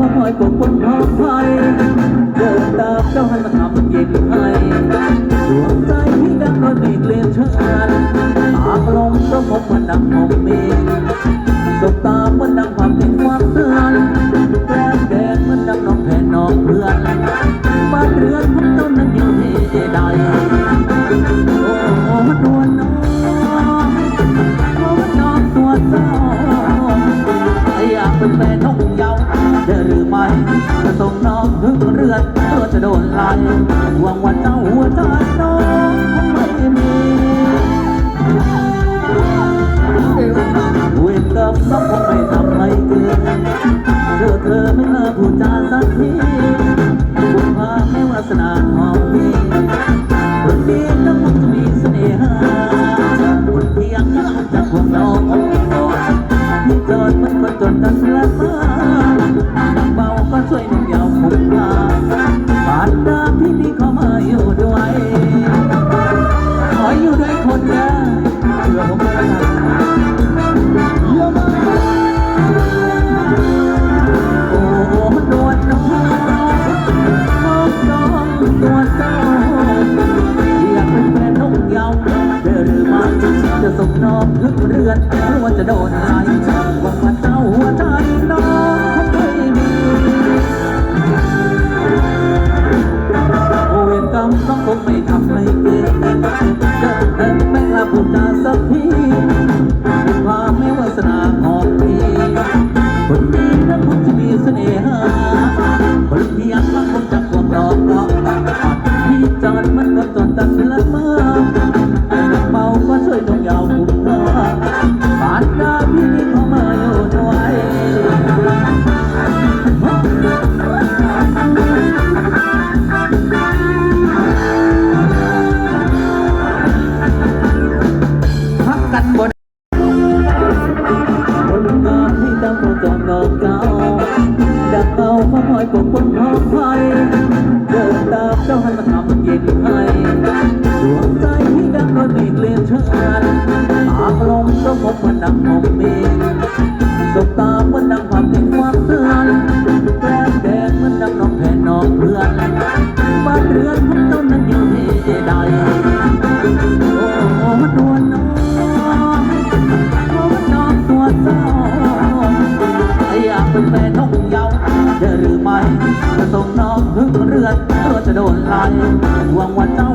ปกป้องท้องไฟเดินตามเจ้าให้มาทำเย็นให้ดวงใจที่ดังก็มีเกลียนเชิญตาลมก็พบมันดังมองเมฆสบตามันดังความเป็นความเตือนแก้มแดงมันดังน้องแผ่นน้องเพื่อนบ้านเรือนของเจ้านั้นอยู่ที่ใดโอ้มันวลน้องโอ้มันน้องตัวเจ้าอยากเป็นแฟนนกเหยา จอหรือไม่จะส่งน้องถึงเรือนเพื่อจะโดนไล่หวังว่าเจ้าหัวใจน้องคงไม่มีเวรกรรมน้องคงไม่ทำให้เกินเจอเธอไม่น่าพูดจาสักทีบุณพาไม่วาสนาหองพี จอดมันก็จนตันละมาดังเบาก็ช่วยหนุ่มยาวผมลาบาดดาพี่นี่เขามาอยู่ด้วย ขออยู่ด้วยคนนะเพื่อผมจะทำเยอะมากโอ้โหมันนวลน้องน้องน้องตัวเจ้าเป็นแฟนนกเหยาเดือไม่จะส่งน้องถึงเรือนหรือว่าจะโดนไล่หวั สักทีความไม่วาสนาของพี่คนดีนั้นคงจะมีเสน่หาคนเพียงมันคงจะควงรอกรอกที่จอดมันก็จอดตัดสินละเมอ อยปกป้องท้องไทยโบกตามเจ้าให้มาทำเย็นให้ดวงใจที่ดังก็มีเกลียนเชิญตากลมก็พบมันดังมองเมฆสบตามันดังความเป็นความเตือนแก้มแดงมันดังน้องแผ่นน้องเพื่อนบ้านเรือนของเจ้านั้นากเป็นแฟนนกเยาเจอหรือไม่จะส่งน้องถึงเรือนเพื่อจะโดนไล่หวังว่าเจ้า